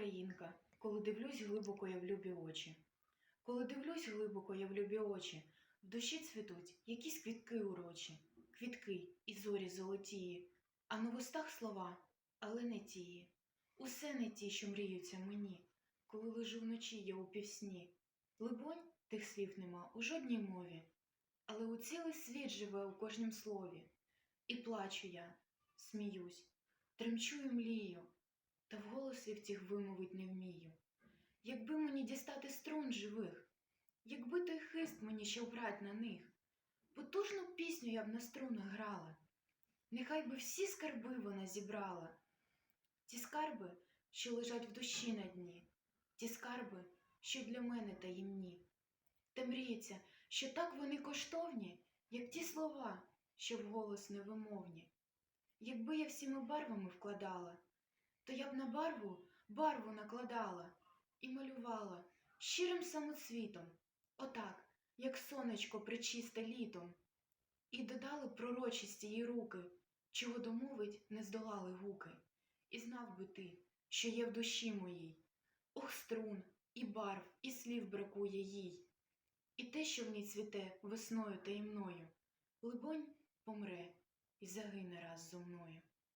українка, коли дивлюсь глибоко я в любі очі. Коли дивлюсь глибоко я в любі очі, в душі цвітуть якісь квітки урочі, квітки і зорі золотії, а на вустах слова, але не тії. Усе не ті, що мріються мені, коли лежу вночі я у півсні. Либонь, тих слів нема у жодній мові, але у цілий світ живе у кожнім слові. І плачу я, сміюсь, тремчу і млію, та вголос я втіх вимовить не вмію. Якби мені дістати струн живих, якби той хист мені ще вбрать на них, потужну пісню я б на струнах грала, нехай би всі скарби вона зібрала, ті скарби, що лежать в душі на дні, ті скарби, що для мене таємні. Та мріється, що так вони коштовні, як ті слова, що вголос невимовні. Якби я всіми барвами вкладала, то я б на барву барву накладала і малювала щирим самоцвітом, отак, як сонечко причисте літом, і додали пророчісті її руки, чого домовить не здолали гуки, і знав би ти, що є в душі моїй. Ох, струн, і барв, і слів бракує їй, і те, що в ній цвіте весною таємною, либонь, помре і загине раз зо мною.